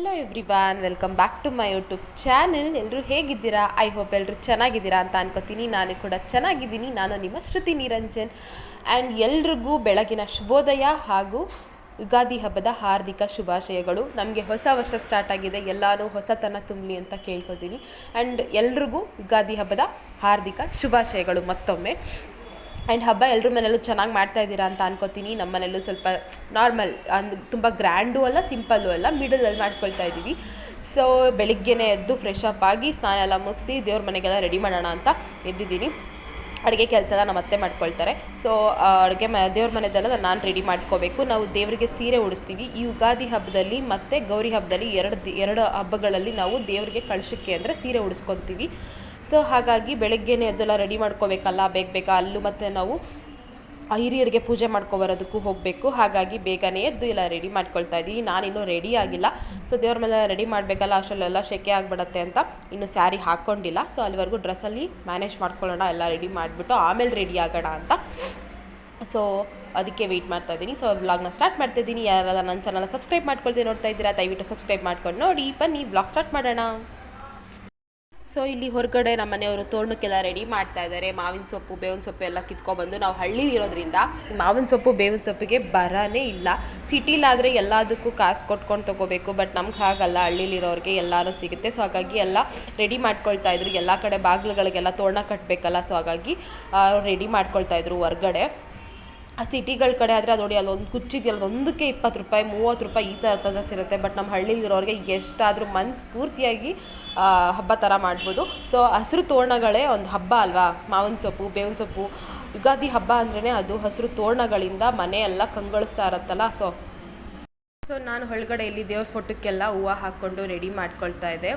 Hello every welcome back to my YouTube channel ಎಲ್ಲರೂ ಹೇಗಿದ್ದೀರಾ? I hope ಎಲ್ಲರೂ ಚೆನ್ನಾಗಿದ್ದೀರಾ ಅಂತ ಅನ್ಕೋತೀನಿ. ನಾನು ಕೂಡ ಚೆನ್ನಾಗಿದ್ದೀನಿ. ನಾನು ನಿಮ್ಮ ಶ್ರುತಿ ನಿರಂಜನ್. ಆ್ಯಂಡ್ ಎಲ್ರಿಗೂ ಬೆಳಗಿನ ಶುಭೋದಯ ಹಾಗೂ ಯುಗಾದಿ ಹಬ್ಬದ ಹಾರ್ದಿಕ ಶುಭಾಶಯಗಳು. ನಮಗೆ ಹೊಸ ವರ್ಷ ಸ್ಟಾರ್ಟ್ ಆಗಿದೆ. ಎಲ್ಲನೂ ಹೊಸತನ ತುಂಬಲಿ ಅಂತ ಕೇಳ್ಕೊತೀನಿ. ಆ್ಯಂಡ್ ಎಲ್ರಿಗೂ ಯುಗಾದಿ ಹಬ್ಬದ ಹಾರ್ದಿಕ ಶುಭಾಶಯಗಳು ಮತ್ತೊಮ್ಮೆ. ಆ್ಯಂಡ್ ಹಬ್ಬ ಎಲ್ಲರ ಮನೆಯಲ್ಲೂ ಚೆನ್ನಾಗಿ ಮಾಡ್ತಾ ಇದ್ದೀರಾ ಅಂತ ಅನ್ಕೋತೀನಿ. ನಮ್ಮ ಮನೆಯಲ್ಲೂ ಸ್ವಲ್ಪ ನಾರ್ಮಲ್ ಅಂದ್ ತುಂಬ ಗ್ರ್ಯಾಂಡು ಅಲ್ಲ, ಸಿಂಪಲ್ಲು ಅಲ್ಲ, ಮಿಡಲಲ್ಲಿ ಮಾಡ್ಕೊಳ್ತಾ ಇದ್ದೀವಿ. ಸೊ, ಬೆಳಿಗ್ಗೆನೇ ಎದ್ದು ಫ್ರೆಶ್ ಅಪ್ ಆಗಿ ಸ್ನಾನ ಎಲ್ಲ ಮುಗಿಸಿ ದೇವ್ರ ಮನೆಗೆಲ್ಲ ರೆಡಿ ಮಾಡೋಣ ಅಂತ ಎದ್ದಿದ್ದೀನಿ. ಅಡುಗೆ ಕೆಲಸ ಎಲ್ಲ ನಮ್ಮ ಅತ್ತೆ ಮಾಡ್ಕೊಳ್ತಾರೆ. ಸೊ ಅಡುಗೆ ಮ, ದೇವ್ರ ಮನೆದೆಲ್ಲ ನಾನು ರೆಡಿ ಮಾಡ್ಕೋಬೇಕು. ನಾವು ದೇವರಿಗೆ ಸೀರೆ ಉಡಿಸ್ತೀವಿ. ಈ ಯುಗಾದಿ ಹಬ್ಬದಲ್ಲಿ ಮತ್ತು ಗೌರಿ ಹಬ್ಬದಲ್ಲಿ ಎರಡು ಎರಡು ಹಬ್ಬಗಳಲ್ಲಿ ನಾವು ದೇವರಿಗೆ ಕಳಿಸಕ್ಕೆ ಅಂದರೆ ಸೀರೆ ಉಡಿಸ್ಕೊತೀವಿ. ಸೊ ಹಾಗಾಗಿ ಬೆಳಗ್ಗೆನೇ ಅದೆಲ್ಲ ರೆಡಿ ಮಾಡ್ಕೋಬೇಕಲ್ಲ, ಬೇಗ ಬೇಗ ಅಲ್ಲೂ ಮತ್ತು ನಾವು ಹಿರಿಯರಿಗೆ ಪೂಜೆ ಮಾಡ್ಕೊಬರೋದಕ್ಕೂ ಹೋಗಬೇಕು. ಹಾಗಾಗಿ ಬೇಗನೆ ಎದ್ದು ಎಲ್ಲ ರೆಡಿ ಮಾಡ್ಕೊಳ್ತಾ ಇದ್ದೀನಿ ನಾನಿನ್ನೂ ರೆಡಿ ಆಗಿಲ್ಲ. ಸೊ ದೇವ್ರ ಮೇಲೆ ರೆಡಿ ಮಾಡಬೇಕಲ್ಲ, ಅಷ್ಟರಲ್ಲೆಲ್ಲ ಶೆಕೆ ಆಗಿಬಿಡತ್ತೆ ಅಂತ ಇನ್ನು ಸ್ಯಾರಿ ಹಾಕ್ಕೊಂಡಿಲ್ಲ ಸೊ ಅಲ್ಲಿವರೆಗೂ ಡ್ರೆಸ್ಸಲ್ಲಿ ಮ್ಯಾನೇಜ್ ಮಾಡ್ಕೊಳ್ಳೋಣ, ಎಲ್ಲ ರೆಡಿ ಮಾಡಿಬಿಟ್ಟು ಆಮೇಲೆ ರೆಡಿ ಆಗೋಣ ಅಂತ. ಸೊ ಅದಕ್ಕೆ ವೆಯ್ಟ್ ಮಾಡ್ತಾ ಇದ್ದೀನಿ. ಸೊ ವ್ಲಾಗ್ನ ಸ್ಟಾರ್ಟ್ ಮಾಡ್ತಾ ಇದ್ದೀನಿ. ಯಾರೆಲ್ಲ ನನ್ನ ಚಾನಲ್ ಸಬ್ಸ್ಕ್ರೈಬ್ ಮಾಡ್ಕೊಳ್ತೀನಿ ನೋಡ್ತಾ ಇದ್ದೀರಾ, ದಯವಿಟ್ಟು ಸಬ್ಸ್ಕ್ರೈಬ್ ಮಾಡ್ಕೊಂಡು ನೋಡಿ. ಬನ್ನಿ ವ್ಲಾಗ್ ಸ್ಟಾರ್ಟ್ ಮಾಡೋಣ. ಸೊ ಇಲ್ಲಿ ಹೊರಗಡೆ ನಮ್ಮ ಮನೆಯವರು ತೋರಣಕ್ಕೆಲ್ಲ ರೆಡಿ ಮಾಡ್ತಾ ಇದ್ದಾರೆ. ಮಾವಿನ ಸೊಪ್ಪು, ಬೇವಿನ ಸೊಪ್ಪು ಎಲ್ಲ ಕಿತ್ಕೊಬಂದು ನಾವು ಹಳ್ಳಿಲಿರೋದ್ರಿಂದ ಮಾವಿನ ಸೊಪ್ಪು, ಬೇವಿನ ಸೊಪ್ಪಿಗೆ ಬರನೇ ಇಲ್ಲ. ಸಿಟಿಲಾದರೆ ಎಲ್ಲದಕ್ಕೂ ಕಾಸು ಕೊಟ್ಕೊಂಡು ತೊಗೋಬೇಕು ಬಟ್ ನಮ್ಗೆ ಹಾಗಲ್ಲ. ಹಳ್ಳಿಲಿರೋರಿಗೆ ಎಲ್ಲನೂ ಸಿಗುತ್ತೆ. ಸೊ ಹಾಗಾಗಿ ಎಲ್ಲ ರೆಡಿ ಮಾಡ್ಕೊಳ್ತಾ ಇದ್ರು. ಎಲ್ಲ ಕಡೆ ಬಾಗಿಲುಗಳಿಗೆಲ್ಲ ತೋರಣ ಕಟ್ಟಬೇಕಲ್ಲ ಸೊ ಹಾಗಾಗಿ ರೆಡಿ ಮಾಡ್ಕೊಳ್ತಾ ಇದ್ರು ಹೊರ್ಗಡೆ. ಆ ಸಿಟಿಗಳ ಕಡೆ ಆದರೆ ಅದು ನೋಡಿ ಅಲ್ಲೊಂದು ಕುಚ್ಚಿದೆಯಲ್ಲ ಒಂದಕ್ಕೆ ಇಪ್ಪತ್ತು ರೂಪಾಯಿ, ಮೂವತ್ತು ರೂಪಾಯಿ ಈ ಥರ ಥರ ಇರುತ್ತೆ ಬಟ್ ನಮ್ಮ ಹಳ್ಳಿಲಿರೋರಿಗೆ ಎಷ್ಟಾದರೂ ಮನ್ಸು ಪೂರ್ತಿಯಾಗಿ ಹಬ್ಬ ಥರ ಮಾಡ್ಬೋದು. ಸೊ ಹಸಿರು ತೋರಣಗಳೇ ಒಂದು ಹಬ್ಬ ಅಲ್ವಾ? ಮಾವಿನ ಸೊಪ್ಪು, ಬೇವಿನ ಸೊಪ್ಪು. ಯುಗಾದಿ ಹಬ್ಬ ಅಂದ್ರೇ ಅದು ಹಸಿರು ತೋರಣಗಳಿಂದ ಮನೆಯೆಲ್ಲ ಕಂಗೊಳಿಸ್ತಾ ಇರುತ್ತಲ್ಲ? ಸೊ ಸೊ ನಾನು ಒಳಗಡೆ ಇಲ್ಲಿ ದೇವ್ರ ಫೋಟೋಕ್ಕೆಲ್ಲ ಹೂವು ಹಾಕ್ಕೊಂಡು ರೆಡಿ ಮಾಡ್ಕೊಳ್ತಾ ಇದ್ದೆ.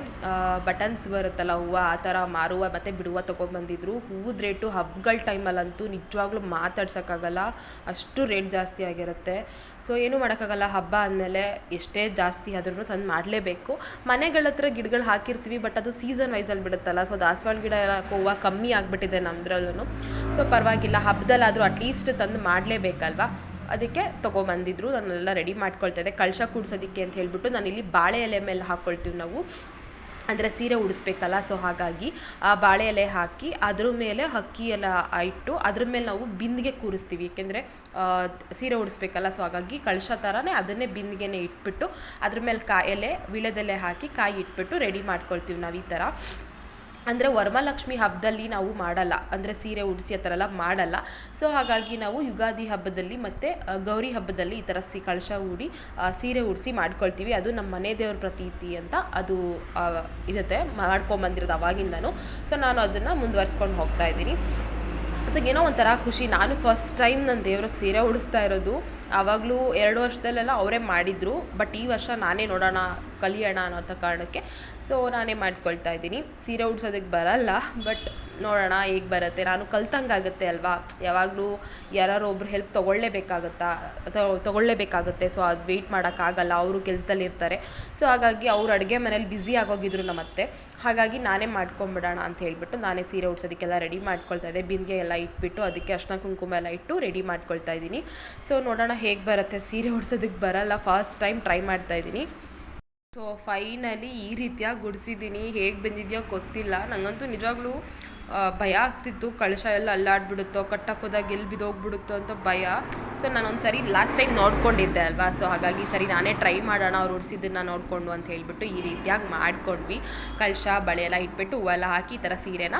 ಬಟನ್ಸ್ ಬರುತ್ತಲ್ಲ ಹೂವು, ಆ ಥರ ಮಾರುವ ಮತ್ತು ಬಿಡುವ ತೊಗೊಂಬಂದಿದ್ರು ಹೂವುದ ರೇಟು ಹಬ್ಬಗಳ ಟೈಮಲ್ಲಂತೂ ನಿಜವಾಗ್ಲೂ ಮಾತಾಡ್ಸೋಕ್ಕಾಗಲ್ಲ. ಅಷ್ಟು ರೇಟ್ ಜಾಸ್ತಿ ಆಗಿರುತ್ತೆ. ಸೊ ಏನೂ ಮಾಡೋಕ್ಕಾಗಲ್ಲ, ಹಬ್ಬ ಅಂದಮೇಲೆ ಎಷ್ಟೇ ಜಾಸ್ತಿ ಆದ್ರೂ ತಂದು ಮಾಡಲೇಬೇಕು. ಮನೆಗಳ ಹತ್ರ ಗಿಡಗಳು ಹಾಕಿರ್ತೀವಿ ಬಟ್ ಅದು ಸೀಸನ್ ವೈಸಲ್ಲಿ ಬಿಡುತ್ತಲ್ಲ. ಸೊ ದಾಸವಾಳ ಗಿಡ ಹೂವು ಕಮ್ಮಿ ಆಗಿಬಿಟ್ಟಿದೆ ನಮ್ಮದ್ರಲ್ಲೂ ಸೊ ಪರವಾಗಿಲ್ಲ ಹಬ್ಬದಲ್ಲಾದರೂ ಅಟ್ಲೀಸ್ಟ್ ತಂದು ಮಾಡಲೇಬೇಕಲ್ವಾ? ಅದಕ್ಕೆ ತೊಗೊಬಂದಿದ್ರು, ನಾನೆಲ್ಲ ರೆಡಿ ಮಾಡ್ಕೊಳ್ತಾ ಇದ್ದೆ. ಕಳಶ ಕೂಡ್ಸೋದಕ್ಕೆ ಅಂತ ಹೇಳ್ಬಿಟ್ಟು ನಾನಿಲ್ಲಿ ಬಾಳೆ ಎಲೆ ಮೇಲೆ ಹಾಕ್ಕೊಳ್ತೀವಿ ನಾವು. ಅಂದರೆ ಸೀರೆ ಉಡಿಸ್ಬೇಕಲ್ಲ ಸೊ ಹಾಗಾಗಿ ಆ ಬಾಳೆ ಎಲೆ ಹಾಕಿ ಅದ್ರ ಮೇಲೆ ಅಕ್ಕಿ ಎಲ್ಲ ಇಟ್ಟು ಅದ್ರ ಮೇಲೆ ನಾವು ಬಿಂದಿಗೆ ಕೂರಿಸ್ತೀವಿ. ಏಕೆಂದರೆ ಸೀರೆ ಉಡಿಸ್ಬೇಕಲ್ಲ ಸೊ ಹಾಗಾಗಿ ಕಳಶ ಥರನೇ ಅದನ್ನೇ ಬಿಂದಿಗೆನೇ ಇಟ್ಬಿಟ್ಟು ಅದ್ರ ಮೇಲೆ ಕಾಯಿ ಎಲೆ, ವಿಳೆದೆಲೆ ಹಾಕಿ ಕಾಯಿ ಇಟ್ಬಿಟ್ಟು ರೆಡಿ ಮಾಡ್ಕೊಳ್ತೀವಿ ನಾವು ಈ ಥರ ಅಂದರೆ ವರಮಹಾಲಕ್ಷ್ಮಿ ಹಬ್ಬದಲ್ಲಿ ನಾವು ಮಾಡಲ್ಲ. ಅಂದರೆ ಸೀರೆ, ಉಡಿಸಿ ಆ ಥರ ಎಲ್ಲ ಮಾಡಲ್ಲ. ಸೊ ಹಾಗಾಗಿ ನಾವು ಯುಗಾದಿ ಹಬ್ಬದಲ್ಲಿ ಮತ್ತು ಗೌರಿ ಹಬ್ಬದಲ್ಲಿ ಈ ಥರ ಸಿ, ಕಳಶ ಹೂಡಿ ಸೀರೆ ಉಡಿಸಿ ಮಾಡ್ಕೊಳ್ತೀವಿ. ಅದು ನಮ್ಮ ಮನೆ ದೇವ್ರ ಪ್ರತೀತಿ ಅಂತ ಅದು ಇರುತ್ತೆ. ಮಾಡ್ಕೊಂಬಂದಿರೋದು ಅವಾಗಿಂದನೂ. ಸೊ ನಾನು ಅದನ್ನು ಮುಂದುವರ್ಸ್ಕೊಂಡು ಹೋಗ್ತಾ ಇದ್ದೀನಿ. ಸೊ ಏನೋ ಒಂಥರ ಖುಷಿ. ನಾನು ಫಸ್ಟ್ ಟೈಮ್ ನನ್ನ ದೇವ್ರಿಗೆ ಸೀರೆ ಉಡಿಸ್ತಾ ಇರೋದು. ಆವಾಗಲೂ ಎರಡು ವರ್ಷದಲ್ಲೆಲ್ಲ ಅವರೇ ಮಾಡಿದರು. ಬಟ್ ಈ ವರ್ಷ ನಾನೇ ನೋಡೋಣ, ಕಲಿಯೋಣ ಅನ್ನೋಂಥ ಕಾರಣಕ್ಕೆ. ಸೊ ನಾನೇ ಮಾಡ್ಕೊಳ್ತಾ ಇದ್ದೀನಿ. ಸೀರೆ ಉಡ್ಸೋದಕ್ಕೆ ಬರಲ್ಲ. ಬಟ್ ನೋಡೋಣ ಹೇಗೆ ಬರುತ್ತೆ, ನಾನು ಕಲ್ತಂಗಾಗುತ್ತೆ ಅಲ್ವಾ? ಯಾವಾಗಲೂ ಯಾರು ಒಬ್ರು ಹೆಲ್ಪ್ ತೊಗೊಳ್ಳೇಬೇಕಾಗುತ್ತಾ ತೊಗೊಳ್ಳೇಬೇಕಾಗುತ್ತೆ ಸೊ ಅದು ವೆಯ್ಟ್ ಮಾಡೋಕ್ಕಾಗಲ್ಲ, ಅವರು ಕೆಲಸದಲ್ಲಿರ್ತಾರೆ ಸೊ ಹಾಗಾಗಿ ಅವ್ರು ಅಡುಗೆ ಮನೇಲಿ ಬ್ಯುಸಿ ಆಗೋಗಿದ್ರು ನಮ್ಮತ್ತೆ. ಹಾಗಾಗಿ ನಾನೇ ಮಾಡ್ಕೊಂಬಿಡೋಣ ಅಂತ ಹೇಳ್ಬಿಟ್ಟು ನಾನೇ ಸೀರೆ ಉಡ್ಸೋದಕ್ಕೆಲ್ಲ ರೆಡಿ ಮಾಡ್ಕೊಳ್ತಾ ಇದ್ದೆ. ಬಿಂದಿಗೆ ಎಲ್ಲ ಇಟ್ಬಿಟ್ಟು ಅದಕ್ಕೆ ಅರ್ಶಿನ ಕುಂಕುಮ ಎಲ್ಲ ಇಟ್ಟು ರೆಡಿ ಮಾಡ್ಕೊಳ್ತಾ ಇದ್ದೀನಿ. ಸೊ ನೋಡೋಣ ಹೇಗೆ ಬರುತ್ತೆ, ಸೀರೆ ಉಡ್ಸೋದಕ್ಕೆ ಬರಲ್ಲ ಫಸ್ಟ್ ಟೈಮ್ ಟ್ರೈ ಮಾಡ್ತಾ ಇದ್ದೀನಿ. ಸೊ ಫೈನಲಿ ಈ ರೀತಿಯಾಗಿ ಗುಡಿಸಿದ್ದೀನಿ. ಹೇಗೆ ಬಂದಿದೆಯೋ ಗೊತ್ತಿಲ್ಲ. ನನಗಂತೂ ನಿಜವಾಗ್ಲೂ ಭಯ ಆಗ್ತಿತ್ತು. ಕಳಶ ಎಲ್ಲ ಅಲ್ಲಾಡ್ಬಿಡುತ್ತೋ ಕಟ್ಟಕ್ಕೆ ಹೋದಾಗ ಎಲ್ಲಿ ಬಿದ್ದೋಗ್ಬಿಡುತ್ತೋ ಅಂತ ಭಯ. ಸೊ ನಾನು ಒಂದು ಸರಿ ಲಾಸ್ಟ್ ಟೈಮ್ ನೋಡ್ಕೊಂಡಿದ್ದೆ ಅಲ್ವಾ? ಸೊ ಹಾಗಾಗಿ ಸರಿ ನಾನೇ ಟ್ರೈ ಮಾಡೋಣ, ಅವ್ರು ಉಡ್ಸಿದ್ದನ್ನು ನೋಡಿಕೊಂಡು ಅಂತ ಹೇಳಿಬಿಟ್ಟು ಈ ರೀತಿಯಾಗಿ ಮಾಡ್ಕೊಂಡ್ವಿ. ಕಳಶ, ಬಳೆ ಎಲ್ಲ ಇಟ್ಬಿಟ್ಟು ಹೂವೆಲ್ಲ ಹಾಕಿ ಈ ಥರ ಸೀರೆನ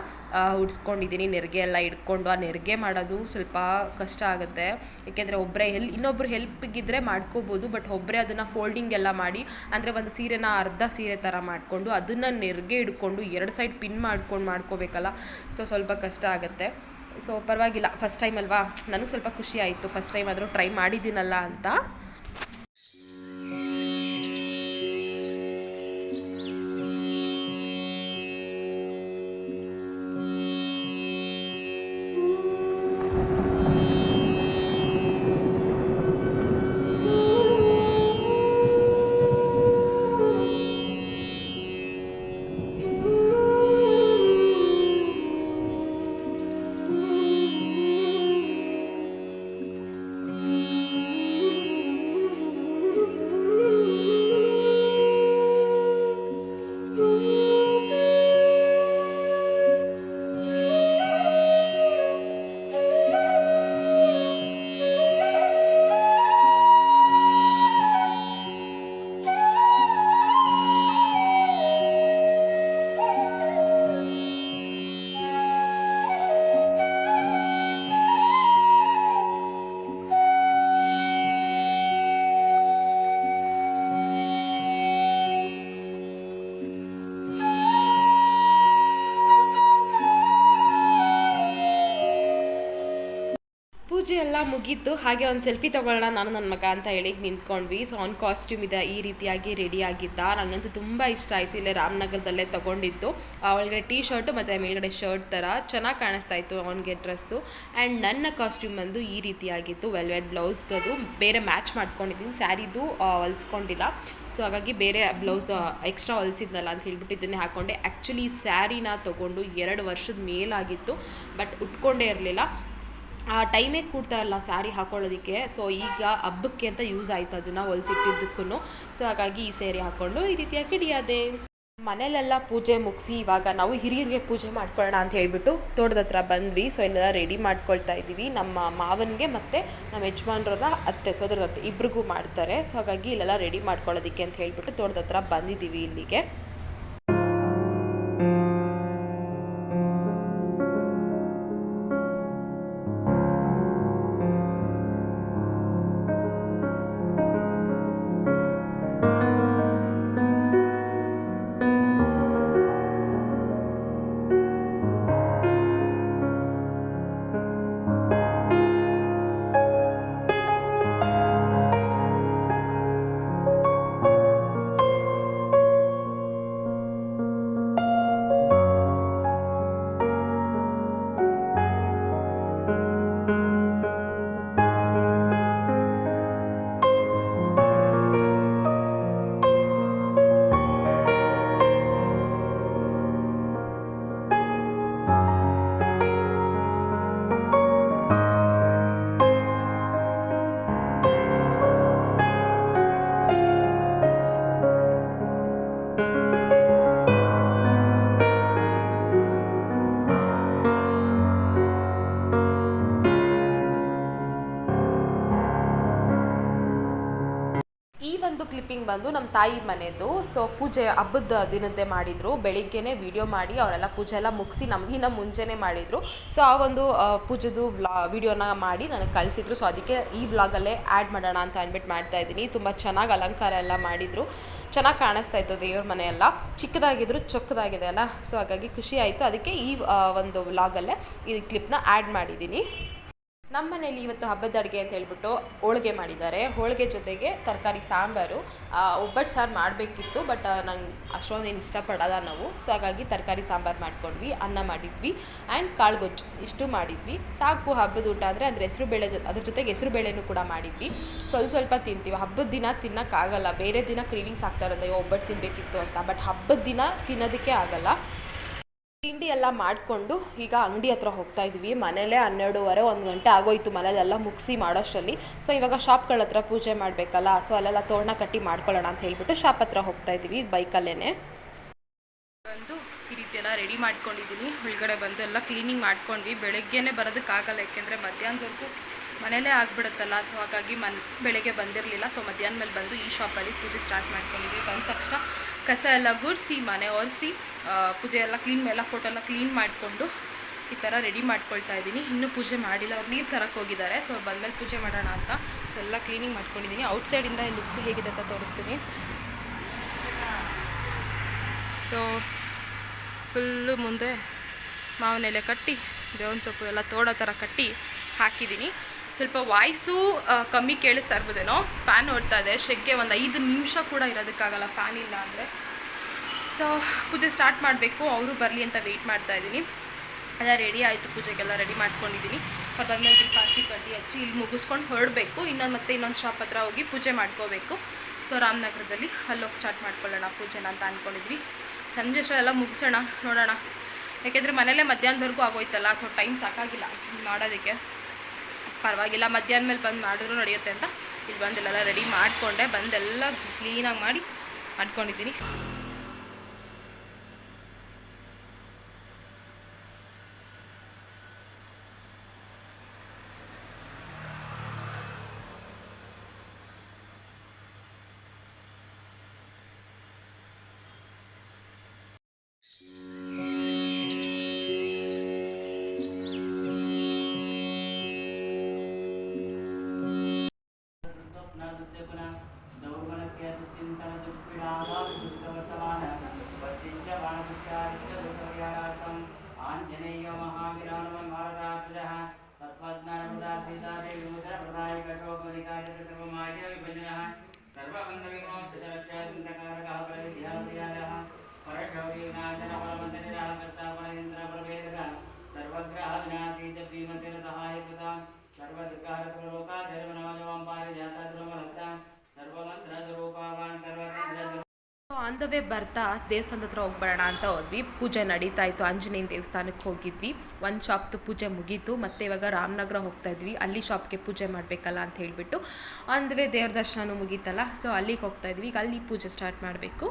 ಉಡ್ಸ್ಕೊಂಡಿದ್ದೀನಿ ನೆರಿಗೆ ಎಲ್ಲ ಇಟ್ಕೊಂಡು ಆ ನೆರಿಗೆ ಮಾಡೋದು ಸ್ವಲ್ಪ ಕಷ್ಟ ಆಗುತ್ತೆ. ಏಕೆಂದರೆ ಒಬ್ಬರೇ ಹೆಲ್, ಇನ್ನೊಬ್ರು ಹೆಲ್ಪಿಗಿದ್ರೆ ಮಾಡ್ಕೋಬೋದು, ಬಟ್ ಒಬ್ಬರೇ ಅದನ್ನು ಫೋಲ್ಡಿಂಗ್ ಎಲ್ಲ ಮಾಡಿ, ಅಂದರೆ ಒಂದು ಸೀರೆನ ಅರ್ಧ ಸೀರೆ ಥರ ಮಾಡಿಕೊಂಡು, ಅದನ್ನು ನೆರಿಗೆ ಇಟ್ಕೊಂಡು ಎರಡು ಸೈಡ್ ಪಿನ್ ಮಾಡ್ಕೊಂಡು ಮಾಡ್ಕೋಬೇಕಲ್ಲ? ಸೊ ಸ್ವಲ್ಪ ಕಷ್ಟ ಆಗುತ್ತೆ. ಸೊ ಪರವಾಗಿಲ್ಲ. ಫಸ್ಟ್ ಟೈಮ್ ಅಲ್ವಾ? ನನಗೆ ಸ್ವಲ್ಪ ಖುಷಿ ಆಯಿತು. ಫಸ್ಟ್ ಟೈಮ್ ಆದರೂ ಟ್ರೈ ಮಾಡಿದ್ದೀನಲ್ಲ ಅಂತ. ಎಲ್ಲ ಮುಗೀತು. ಹಾಗೆ ಒಂದು ಸೆಲ್ಫಿ ತೊಗೊಳ್ಳೋಣ ನಾನು ನನ್ನ ಮಗ ಅಂತ ಹೇಳಿ ನಿಂತ್ಕೊಂಡ್ವಿ. ಸೊ ಅವ್ನ ಕಾಸ್ಟ್ಯೂಮ್ ಇದೆ, ಈ ರೀತಿಯಾಗಿ ರೆಡಿ ಆಗಿದ್ದ. ನನಗಂತೂ ತುಂಬ ಇಷ್ಟ ಆಯಿತು. ಇಲ್ಲೇ ರಾಮನಗರದಲ್ಲೇ ತೊಗೊಂಡಿತ್ತು ಅವಳಿಗೆ ಟೀ ಶರ್ಟು ಮತ್ತು ಮೇಲ್ಗಡೆ ಶರ್ಟ್ ಥರ ಚೆನ್ನಾಗಿ ಕಾಣಿಸ್ತಾ ಇತ್ತು ಅವನಿಗೆ ಡ್ರೆಸ್ಸು ಆ್ಯಂಡ್ ನನ್ನ ಕಾಸ್ಟ್ಯೂಮ್ ಬಂದು ಈ ರೀತಿಯಾಗಿತ್ತು. ವೆಲ್ವೆಟ್ ಬ್ಲೌಸ್ದು ಬೇರೆ ಮ್ಯಾಚ್ ಮಾಡ್ಕೊಂಡಿದ್ದೀನಿ. ಸ್ಯಾರಿದು ಹೊಲಿಸ್ಕೊಂಡಿಲ್ಲ. ಸೊ ಹಾಗಾಗಿ ಬೇರೆ ಬ್ಲೌಸ್ ಎಕ್ಸ್ಟ್ರಾ ಹೊಲಿಸಿದ್ನಲ್ಲ ಅಂತ ಹೇಳ್ಬಿಟ್ಟು ಇದನ್ನೇ ಹಾಕ್ಕೊಂಡೆ ಆ್ಯಕ್ಚುಲಿ ಸ್ಯಾರಿನ ತೊಗೊಂಡು ಎರಡು ವರ್ಷದ ಮೇಲಾಗಿತ್ತು. ಬಟ್ ಉಟ್ಕೊಂಡೇ ಇರಲಿಲ್ಲ. ಆ ಟೈಮೇ ಕೂಡ್ತಾ ಇಲ್ಲ ಸ್ಯಾರಿ ಹಾಕೊಳ್ಳೋದಕ್ಕೆ. ಸೊ ಈಗ ಹಬ್ಬಕ್ಕೆ ಅಂತ ಯೂಸ್ ಆಯಿತು ಅದನ್ನು ಹೊಲ್ಸಿಟ್ಟಿದ್ದಕ್ಕೂ ಸೊ ಹಾಗಾಗಿ ಈ ಸ್ಯಾರಿ ಹಾಕ್ಕೊಂಡು ಈ ರೀತಿಯಾಗಿ ಹಿಡಿಯೋದೆ. ಮನೇಲೆಲ್ಲ ಪೂಜೆ ಮುಗಿಸಿ ಇವಾಗ ನಾವು ಹಿರಿಯರಿಗೆ ಪೂಜೆ ಮಾಡ್ಕೊಳ್ಳೋಣ ಅಂತ ಹೇಳ್ಬಿಟ್ಟು ತೋಟದ ಹತ್ರ ಬಂದ್ವಿ. ಸೊ ಇಲ್ಲೆಲ್ಲ ರೆಡಿ ಮಾಡ್ಕೊಳ್ತಾ ಇದ್ದೀವಿ. ನಮ್ಮ ಮಾವನಿಗೆ ಮತ್ತು ನಮ್ಮ ಯಜಮಾನ್ರನ್ನ ಅತ್ತೆ ಸೋದರದ ಅತ್ತೆ ಇಬ್ರಿಗೂ ಮಾಡ್ತಾರೆ. ಸೊ ಹಾಗಾಗಿ ಇಲ್ಲೆಲ್ಲ ರೆಡಿ ಮಾಡ್ಕೊಳ್ಳೋದಕ್ಕೆ ಅಂತ ಹೇಳ್ಬಿಟ್ಟು ತೋಟದ ಹತ್ರ ಬಂದಿದ್ದೀವಿ ಇಲ್ಲಿಗೆ. ಕ್ಲಿಪ್ಪಿಂಗ್ ಬಂದು ನಮ್ಮ ತಾಯಿ ಮನೆಯದು ಸೊ ಪೂಜೆ ಹಬ್ಬದ ದಿನದ್ದೇ ಮಾಡಿದರು. ಬೆಳಿಗ್ಗೆನೆ ವಿಡಿಯೋ ಮಾಡಿ ಅವರೆಲ್ಲ ಪೂಜೆ ಎಲ್ಲ ಮುಗಿಸಿ ನಮಗಿನ್ನ ಮುಂಚೆನೇ ಮಾಡಿದರು. ಸೊ ಆ ಒಂದು ಪೂಜೆದು ವ್ಲಾ ವಿಡಿಯೋನ ಮಾಡಿ ನನಗೆ ಕಳಿಸಿದ್ರು. ಸೊ ಅದಕ್ಕೆ ಈ ವ್ಲಾಗಲ್ಲೇ ಆ್ಯಡ್ ಮಾಡೋಣ ಅಂತ ಅಂದ್ಬಿಟ್ಟು ಮಾಡ್ತಾ ಇದ್ದೀನಿ. ತುಂಬ ಚೆನ್ನಾಗಿ ಅಲಂಕಾರ ಎಲ್ಲ ಮಾಡಿದರು. ಚೆನ್ನಾಗಿ ಕಾಣಿಸ್ತಾ ಇತ್ತು ದೇವ್ರ ಮನೆ ಎಲ್ಲ. ಚಿಕ್ಕದಾಗಿದ್ರು, ಚೊಕ್ಕದಾಗಿದೆ ಅಲ್ಲ. ಸೊ ಹಾಗಾಗಿ ಖುಷಿ ಆಯಿತು. ಅದಕ್ಕೆ ಈ ಒಂದು ವ್ಲಾಗಲ್ಲೇ ಈ ಕ್ಲಿಪ್ನ ಆ್ಯಡ್ ಮಾಡಿದ್ದೀನಿ. ನಮ್ಮ ಮನೇಲಿ ಇವತ್ತು ಹಬ್ಬದ ಅಡುಗೆ ಅಂತ ಹೇಳ್ಬಿಟ್ಟು ಹೋಳಿಗೆ ಮಾಡಿದ್ದಾರೆ. ಹೋಳಿಗೆ ಜೊತೆಗೆ ತರಕಾರಿ, ಸಾಂಬಾರು ಒಬ್ಬಟ್ಟು ಸಾರು ಮಾಡಬೇಕಿತ್ತು, ಬಟ್ ನಂಗೆ ಅಷ್ಟೊಂದೇನು ಇಷ್ಟಪಡಲ್ಲ ನಾವು. ಸೊ ಹಾಗಾಗಿ ತರಕಾರಿ, ಸಾಂಬಾರು ಮಾಡ್ಕೊಂಡ್ವಿ, ಅನ್ನ ಮಾಡಿದ್ವಿ ಆ್ಯಂಡ್ ಕಾಳುಗೊಜ್ಜು. ಇಷ್ಟು ಮಾಡಿದ್ವಿ. ಸಾಕು ಹಬ್ಬದ ಊಟ ಅಂದರೆ ಅಂದರೆ ಹೆಸರು ಬೇಳೆ ಜೊ, ಅದ್ರ ಜೊತೆಗೆ ಹೆಸರು ಬೇಳೆನೂ ಕೂಡ ಮಾಡಿದ್ವಿ. ಸ್ವಲ್ಪ ಸ್ವಲ್ಪ ತಿಂತೀವಿ. ಹಬ್ಬದ ದಿನ ತಿನ್ನೋಕ್ಕಾಗಲ್ಲ. ಬೇರೆ ದಿನ ಕ್ರೀವಿಂಗ್ಸ್ ಆಗ್ತಾ ಅಯ್ಯೋ, ಒಬ್ಬಟ್ಟು ತಿನ್ನಬೇಕಿತ್ತು ಅಂತ. ಬಟ್ ಹಬ್ಬದ ದಿನ ತಿನ್ನೋದಕ್ಕೆ ಆಗಲ್ಲ. ತಿಂಡಿ ಎಲ್ಲ ಮಾಡಿಕೊಂಡು ಈಗ ಅಂಗಡಿ ಹತ್ರ ಹೋಗ್ತಾ ಇದ್ವಿ. ಮನೇಲೇ ಹನ್ನೆರಡೂವರೆ, ಒಂದು ಗಂಟೆ ಆಗೋಯ್ತು ಮನೇಲೆಲ್ಲ ಮುಗಿಸಿ ಮಾಡೋಷ್ಟರಲ್ಲಿ. ಸೊ ಇವಾಗ ಶಾಪ್ಗಳ ಹತ್ರ ಪೂಜೆ ಮಾಡಬೇಕಲ್ಲ ಸೊ ಅಲ್ಲೆಲ್ಲ ತೋರಣ ಕಟ್ಟಿ ಮಾಡ್ಕೊಳ್ಳೋಣ ಅಂತ ಹೇಳ್ಬಿಟ್ಟು ಶಾಪ್ ಹತ್ರ ಹೋಗ್ತಾ ಇದ್ದೀವಿ ಬೈಕಲ್ಲೇ ಬಂದು ಈ ರೀತಿ ಎಲ್ಲ ರೆಡಿ ಮಾಡ್ಕೊಂಡಿದ್ದೀನಿ. ಒಳಗಡೆ ಬಂದು ಎಲ್ಲ ಕ್ಲೀನಿಂಗ್ ಮಾಡ್ಕೊಂಡ್ವಿ. ಬೆಳಗ್ಗೆನೇ ಬರೋದಕ್ಕಾಗಲ್ಲ ಯಾಕೆಂದರೆ ಮಧ್ಯಾಹ್ನದವರೆಗೂ ಮನೇಲೇ ಆಗ್ಬಿಡುತ್ತಲ್ಲ. ಸೊ ಹಾಗಾಗಿ ಮನ್, ಬೆಳಗ್ಗೆ ಬಂದಿರಲಿಲ್ಲ. ಸೊ ಮಧ್ಯಾಹ್ನ ಮೇಲೆ ಬಂದು ಈ ಶಾಪಲ್ಲಿ ಪೂಜೆ ಸ್ಟಾರ್ಟ್ ಮಾಡ್ಕೊಂಡಿದ್ವಿ. ಬಂದ ತಕ್ಷಣ ಕಸ ಎಲ್ಲ ಗುಡಿಸಿ, ಮನೆ ಒರೆಸಿ ಪೂಜೆ ಎಲ್ಲ ಕ್ಲೀನ್ ಎಲ್ಲ ಫೋಟೋ ಎಲ್ಲ ಕ್ಲೀನ್ ಮಾಡಿಕೊಂಡು ಈ ಥರ ರೆಡಿ ಮಾಡ್ಕೊಳ್ತಾ ಇದ್ದೀನಿ. ಇನ್ನೂ ಪೂಜೆ ಮಾಡಿಲ್ಲ, ಅವ್ರು ನೀರು ತರಕ್ಕೆ ಹೋಗಿದ್ದಾರೆ. ಸೊ ಬಂದಮೇಲೆ ಪೂಜೆ ಮಾಡೋಣ ಅಂತ. ಸೊ ಎಲ್ಲ ಕ್ಲೀನಿಂಗ್ ಮಾಡ್ಕೊಂಡಿದ್ದೀನಿ. ಔಟ್ಸೈಡಿಂದ ಲುಕ್ ಹೇಗಿದೆ ಅಂತ ತೋರಿಸ್ತೀನಿ. ಸೊ ಫುಲ್ಲು ಮುಂದೆ ಮಾವಿನ ಎಲೆ ಕಟ್ಟಿ, ಬೇವಿನ ಸೊಪ್ಪು ಎಲ್ಲ ತೋಡೋ ಥರ ಕಟ್ಟಿ ಹಾಕಿದ್ದೀನಿ. ಸ್ವಲ್ಪ ವಾಯ್ಸು ಕಮ್ಮಿ ಕೇಳಿಸ್ತಾ ಇರ್ಬೋದೇನೋ? ಫ್ಯಾನ್ ಓಡ್ತಾ ಇದೆ. ಶೆಗ್ಗೆ ಒಂದು ಐದು ನಿಮಿಷ ಕೂಡ ಇರೋದಕ್ಕಾಗಲ್ಲ ಫ್ಯಾನ್ ಇಲ್ಲ ಅಂದರೆ. ಸೊ ಪೂಜೆ ಸ್ಟಾರ್ಟ್ ಮಾಡಬೇಕು. ಅವರು ಬರಲಿ ಅಂತ ವೆಯ್ಟ್ ಮಾಡ್ತಾ ಇದ್ದೀನಿ. ಎಲ್ಲ ರೆಡಿ ಆಯಿತು ಪೂಜೆಗೆಲ್ಲ ರೆಡಿ ಮಾಡ್ಕೊಂಡಿದ್ದೀನಿ. ಅದಾದ್ಮೇಲೆ ದೀಪ ಹಚ್ಚಿ ಕಡ್ಡಿ ಹಚ್ಚಿ, ಇಲ್ಲಿ ಮುಗಿಸ್ಕೊಂಡು ಹೊರಡಬೇಕು. ಇನ್ನೊಂದು ಮತ್ತೆ ಇನ್ನೊಂದು ಶಾಪ್ ಹತ್ರ ಹೋಗಿ ಪೂಜೆ ಮಾಡ್ಕೋಬೇಕು. ಸೊ ರಾಮನಗರದಲ್ಲಿ ಅಲ್ಲೋಗಿ ಸ್ಟಾರ್ಟ್ ಮಾಡ್ಕೊಳ್ಳೋಣ ಪೂಜೆನ ಅಂತ ಅಂದ್ಕೊಂಡಿದ್ವಿ ಸಂಜೆ ಎಲ್ಲ ಮುಗಿಸೋಣ, ನೋಡೋಣ. ಯಾಕೆಂದರೆ ಮನೇಲೇ ಮಧ್ಯಾಹ್ನದವರೆಗೂ ಆಗೋಯ್ತಲ್ಲ ಸೊ ಟೈಮ್ ಸಾಕಾಗಿಲ್ಲ ಮಾಡೋದಕ್ಕೆ. ಪರವಾಗಿಲ್ಲ, ಮಧ್ಯಾಹ್ನ ಮೇಲೆ ಬಂದು ಮಾಡಿದ್ರು ನಡೆಯುತ್ತೆ ಅಂತ. ಇಲ್ಲಿ ಬಂದೆಲ್ಲ ರೆಡಿ ಮಾಡಿಕೊಂಡೆ, ಬಂದೆಲ್ಲ ಕ್ಲೀನಾಗಿ ಮಾಡಿ ಮಾಡ್ಕೊಂಡಿದ್ದೀನಿ. गुणा दौर्गुणस्यचिन्ता तो दुष्पीडावाभिवर्तमानः वद्दिश्य बाणपुष्यादिष्टदोषव्यारार्थम् आञ्जनेयमहाविरानमहारदात्रिजः तत्त्वज्ञानप्रदार्थीतादेविमुद्रप्रदायिकशोकनिकायविभजनः सर्वबन्धविमोक्षजलक्षादिन्द्रकारकः प्रतिध्याप्रियारः परशौरीनाशनफलमन्तनिराकर्ता परयन्द्रप्रभेदः सर्वग्रहविनाशी च श्रीमन्दिरसहायकृता सर्वदुःखहरसलोका ಆನ್ ದ ವೇ ಬರ್ತಾ ದೇವಸ್ಥಾನದ ಹತ್ರ ಹೋಗ್ಬೇಡ ಅಂತ ಹೋದ್ವಿ. ಪೂಜೆ ನಡೀತಾ ಇತ್ತು. ಆಂಜನೇಯನ ದೇವಸ್ಥಾನಕ್ಕೆ ಹೋಗಿದ್ವಿ. ಒಂದು ಶಾಪ್ದು ಪೂಜೆ ಮುಗೀತು. ಮತ್ತು ಇವಾಗ ರಾಮನಗರ ಹೋಗ್ತಾ ಇದ್ವಿ. ಅಲ್ಲಿ ಶಾಪ್ಗೆ ಪೂಜೆ ಮಾಡಬೇಕಲ್ಲ ಅಂತ ಹೇಳಿಬಿಟ್ಟು ಆನ್ ದ ವೇ ದೇವ್ರ ದರ್ಶನವೂ ಮುಗೀತಲ್ಲ. ಸೊ ಅಲ್ಲಿಗೆ ಹೋಗ್ತಾ ಇದ್ವಿ. ಈಗ ಅಲ್ಲಿ ಪೂಜೆ ಸ್ಟಾರ್ಟ್ ಮಾಡಬೇಕು.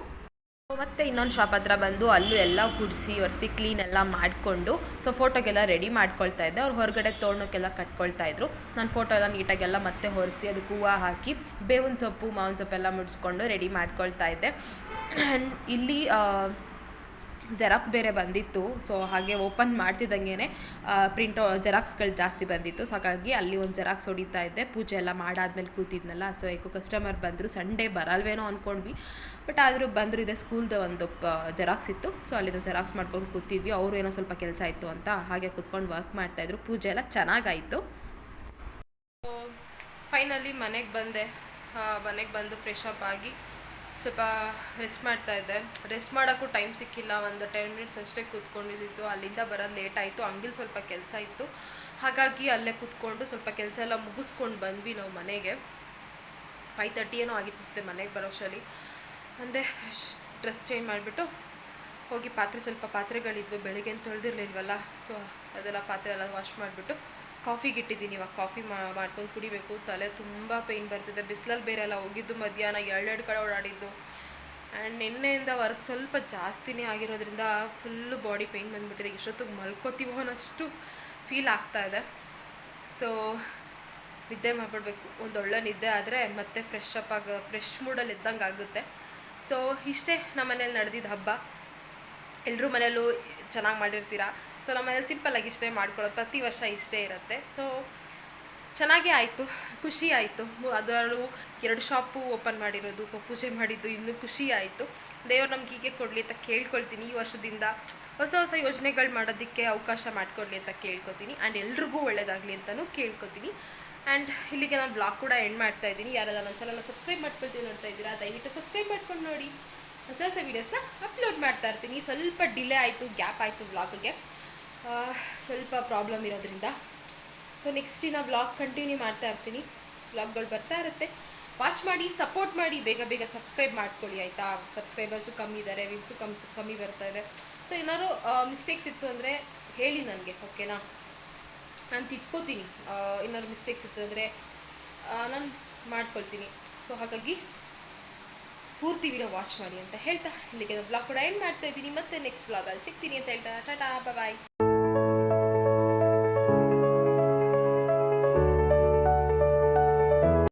ಮತ್ತೆ ಇನ್ನೊಂದು ಶಾಪ್ ಹತ್ರ ಬಂದು ಅಲ್ಲೂ ಎಲ್ಲ ಗುಡಿಸಿ, ಒರೆಸಿ ಕ್ಲೀನ್ ಎಲ್ಲ ಮಾಡಿಕೊಂಡು ಸೊ ಫೋಟೋಗೆಲ್ಲ ರೆಡಿ ಮಾಡ್ಕೊಳ್ತಾ ಇದ್ದೆ. ಅವ್ರು ಹೊರಗಡೆ ತೋರಣಕ್ಕೆಲ್ಲ ಕಟ್ಕೊಳ್ತಾ ಇದ್ರು. ನಾನು ಫೋಟೋ ಎಲ್ಲ ನೀಟಾಗೆಲ್ಲ ಮತ್ತೆ ಒರೆಸಿ ಅದಕ್ಕೆ ಹೂವು ಹಾಕಿ, ಬೇವಿನ ಸೊಪ್ಪು, ಮಾವಿನ ಸೊಪ್ಪೆಲ್ಲ ಮುಡಿಸ್ಕೊಂಡು ರೆಡಿ ಮಾಡ್ಕೊಳ್ತಾ ಇದ್ದೆ. ಆ್ಯಂಡ್ ಇಲ್ಲಿ ಜೆರಾಕ್ಸ್ ಬೇರೆ ಬಂದಿತ್ತು. ಸೊ ಹಾಗೆ ಓಪನ್ ಮಾಡ್ತಿದ್ದಂಗೆ ಪ್ರಿಂಟ್ ಜೆರಾಕ್ಸ್ಗಳು ಜಾಸ್ತಿ ಬಂದಿತ್ತು. ಸೊ ಹಾಗಾಗಿ ಅಲ್ಲಿ ಒಂದು ಜೆರಾಕ್ಸ್ ಹೊಡಿತಾ ಇದ್ದೆ. ಪೂಜೆ ಎಲ್ಲ ಮಾಡಾದ್ಮೇಲೆ ಕೂತಿದ್ನಲ್ಲ. ಸೊ ಯಾಕೋ ಕಸ್ಟಮರ್ ಬಂದರು. ಸಂಡೇ ಬರಲ್ವೇನೋ ಅಂದ್ಕೊಂಡ್ವಿ ಬಟ್ ಆದರೂ ಬಂದರು, ಇದೆ ಸ್ಕೂಲ್ದು ಒಂದು ಜೆರಾಕ್ಸ್ ಇತ್ತು. ಸೊ ಅಲ್ಲಿಂದ ಜೆರಾಕ್ಸ್ ಮಾಡ್ಕೊಂಡು ಕೂತಿದ್ವಿ. ಅವರು ಏನೋ ಸ್ವಲ್ಪ ಕೆಲಸ ಇತ್ತು ಅಂತ ಹಾಗೆ ಕೂತ್ಕೊಂಡು ವರ್ಕ್ ಮಾಡ್ತಾಯಿದ್ರು ಪೂಜೆ ಎಲ್ಲ ಚೆನ್ನಾಗಾಯಿತು. ಫೈನಲಿ ಮನೆಗೆ ಬಂದೆ. ಮನೆಗೆ ಬಂದು ಫ್ರೆಶ್ ಅಪ್ ಆಗಿ ಸ್ವಲ್ಪ ರೆಸ್ಟ್ ಮಾಡ್ತಾ ಇದ್ದೆ. ರೆಸ್ಟ್ ಮಾಡೋಕ್ಕೂ ಟೈಮ್ ಸಿಕ್ಕಿಲ್ಲ. ಒಂದು ಟೆನ್ ಮಿನಿಟ್ಸ್ ಅಷ್ಟೇ ಕೂತ್ಕೊಂಡಿದ್ದಿತ್ತು ಅಲ್ಲಿಂದ ಬರೋದು ಲೇಟ್ ಆಯಿತು. ಹಂಗಿಲ್ ಸ್ವಲ್ಪ ಕೆಲಸ ಇತ್ತು. ಹಾಗಾಗಿ ಅಲ್ಲೇ ಕೂತ್ಕೊಂಡು ಸ್ವಲ್ಪ ಕೆಲಸ ಎಲ್ಲ ಮುಗಿಸ್ಕೊಂಡು ಬಂದ್ವಿ ನಾವು ಮನೆಗೆ. ಫೈವ್ ತರ್ಟಿ ಏನೋ ಆಗಿತ್ತು ಮನೆಗೆ ಮನೆಗೆ ಬರೋಷ್ಟರಲ್ಲಿ ಅಂದೆ ಫ್ರೆಶ್ ಡ್ರೆಸ್ ಚೇಂಜ್ ಮಾಡಿಬಿಟ್ಟು ಹೋಗಿ ಪಾತ್ರೆ ಸ್ವಲ್ಪ ಪಾತ್ರೆಗಳಿದ್ವು. ಬೆಳಿಗ್ಗೆ ತೊಳೆದಿರ್ಲಿಲ್ವಲ್ಲ ಸೊ ಅದೆಲ್ಲ ಪಾತ್ರೆ ಎಲ್ಲ ವಾಶ್ ಮಾಡಿಬಿಟ್ಟು ಕಾಫಿಗೆ ಇಟ್ಟಿದ್ದೀನಿ, ಇವಾಗ ಕಾಫಿ ಮಾಡ್ಕೊಂಡು ಕುಡಿಬೇಕು. ತಲೆ ತುಂಬ ಪೇಯ್ನ್ ಬರ್ತಿದೆ. ಬಿಸಿಲಲ್ಲಿ ಬೇರೆ ಎಲ್ಲ ಹೋಗಿದ್ದು ಮಧ್ಯಾಹ್ನ ಎರಡೆರಡು ಕಡೆ ಓಡಾಡಿದ್ದು. ಆ್ಯಂಡ್ ನಿನ್ನೆಯಿಂದ ವರ್ಕ್ ಸ್ವಲ್ಪ ಜಾಸ್ತಿನೇ ಆಗಿರೋದ್ರಿಂದ ಫುಲ್ಲು ಬಾಡಿ ಪೇಯ್ನ್ ಬಂದುಬಿಟ್ಟಿದೆ. ಎಷ್ಟೊತ್ತಿಗೆ ಮಲ್ಕೋತೀವೋ ಅನ್ನೋಷ್ಟು ಫೀಲ್ ಆಗ್ತಾ ಇದೆ. ಸೊ ನಿದ್ದೆ ಮಾಡಿಬಿಡ್ಬೇಕು. ಒಂದು ಒಳ್ಳೆ ನಿದ್ದೆ ಆದರೆ ಮತ್ತೆ ಫ್ರೆಶ್ ಅಪ್ ಆಗ ಫ್ರೆಶ್ ಮೂಡಲ್ಲಿ ಇದ್ದಂಗೆ ಆಗುತ್ತೆ. ಸೊ ಇಷ್ಟೇ ನಮ್ಮ ಮನೇಲಿ ನಡೆದಿದ್ದ ಹಬ್ಬ. ಎಲ್ಲರೂ ಮನೆಯಲ್ಲೂ ಚೆನ್ನಾಗಿ ಮಾಡಿರ್ತೀರ? ಸೊ ನಮ್ಮ ಮನೇಲಿ ಸಿಂಪಲ್ಲಾಗಿ ಇಷ್ಟೇ ಮಾಡ್ಕೊಳ್ಳೋದು ಪ್ರತಿ ವರ್ಷ ಇಷ್ಟೇ ಇರುತ್ತೆ. ಸೊ ಚೆನ್ನಾಗೇ ಆಯಿತು, ಖುಷಿ ಆಯಿತು. ಅದರಲ್ಲೂ ಎರಡು ಶಾಪು ಓಪನ್ ಮಾಡಿರೋದು, ಸೊ ಪೂಜೆ ಮಾಡಿದ್ದು ಇನ್ನೂ ಖುಷಿ ಆಯಿತು. ದೇವ್ರು ನಮ್ಗೆ ಹೀಗೆ ಕೊಡಲಿ ಅಂತ ಕೇಳ್ಕೊಳ್ತೀನಿ. ಈ ವರ್ಷದಿಂದ ಹೊಸ ಹೊಸ ಯೋಜನೆಗಳು ಮಾಡೋದಕ್ಕೆ ಅವಕಾಶ ಮಾಡಿಕೊಡ್ಲಿ ಅಂತ ಕೇಳ್ಕೊತೀನಿ. ಆ್ಯಂಡ್ ಎಲ್ರಿಗೂ ಒಳ್ಳೆಯದಾಗಲಿ ಅಂತಲೂ ಕೇಳ್ಕೊತೀನಿ. ಆ್ಯಂಡ್ ಇಲ್ಲಿಗೆ ನಾನು ಬ್ಲಾಗ್ ಕೂಡ ಎಂಡ್ ಮಾಡ್ತಾ ಇದ್ದೀನಿ. ಯಾರೆಲ್ಲ ನನ್ನ ಚಾನಲ್ನ ಸಬ್ಸ್ಕ್ರೈಬ್ ಮಾಡ್ಕೊಳ್ತೀನಿ ನೋಡ್ತಾ ಇದ್ದೀರಾ, ದಯವಿಟ್ಟು ಸಬ್ಸ್ಕ್ರೈಬ್ ಮಾಡ್ಕೊಂಡು ನೋಡಿ. ಹೊಸ ಹೊಸ ವೀಡಿಯೋಸ್ನ ಅಪ್ಲೋಡ್ ಮಾಡ್ತಾ ಇರ್ತೀನಿ. ಸ್ವಲ್ಪ ಡಿಲೇ ಆಯಿತು ಗ್ಯಾಪ್ ಆಯಿತು ವ್ಲಾಗ್ಗೆ ಸ್ವಲ್ಪ ಪ್ರಾಬ್ಲಮ್ ಇರೋದ್ರಿಂದ. ಸೊ ನೆಕ್ಸ್ಟ್ ದಿನ ಬ್ಲಾಗ್ ಕಂಟಿನ್ಯೂ ಮಾಡ್ತಾ ಇರ್ತೀನಿ. ಬ್ಲಾಗ್ಗಳು ಬರ್ತಾ ಇರುತ್ತೆ. ವಾಚ್ ಮಾಡಿ ಸಪೋರ್ಟ್ ಮಾಡಿ, ಬೇಗ ಬೇಗ ಸಬ್ಸ್ಕ್ರೈಬ್ ಮಾಡ್ಕೊಳ್ಳಿ, ಆಯಿತಾ? ಸಬ್ಸ್ಕ್ರೈಬರ್ಸು ಕಮ್ಮಿ ಇದ್ದಾರೆ ವ್ಯೂಸು ಕಮ್, ಕಮ್ಮಿ ಬರ್ತಾ ಇದೆ. ಸೊ ಏನಾದ್ರು ಮಿಸ್ಟೇಕ್ಸ್ ಇತ್ತು ಅಂದರೆ ಹೇಳಿ ನನಗೆ ಓಕೆನಾ ನಾನು ತಿದ್ಕೋತೀನಿ. ಏನಾದ್ರು ಮಿಸ್ಟೇಕ್ಸ್ ಇತ್ತು ಅಂದರೆ ನಾನು ಮಾಡ್ಕೊಳ್ತೀನಿ. ಸೊ ಹಾಗಾಗಿ ಪೂರ್ತಿ ವಿಡಿಯೋ ವಾಚ್ ಮಾಡಿ ಅಂತ ಹೇಳ್ತಾ, ಇಲ್ಲಿಗೆ ಬ್ಲಾಗ್ ಕೂಡ ಎಂಡ್ ಮಾಡ್ತಾ ಇದ್ದೀನಿ. ಮತ್ತೆ ನೆಕ್ಸ್ಟ್ ಬ್ಲಾಗಲ್ಲಿ ಸಿಗ್ತೀನಿ ಅಂತ ಹೇಳ್ತಾ, ಟಾಟಾ ಬಾಯ್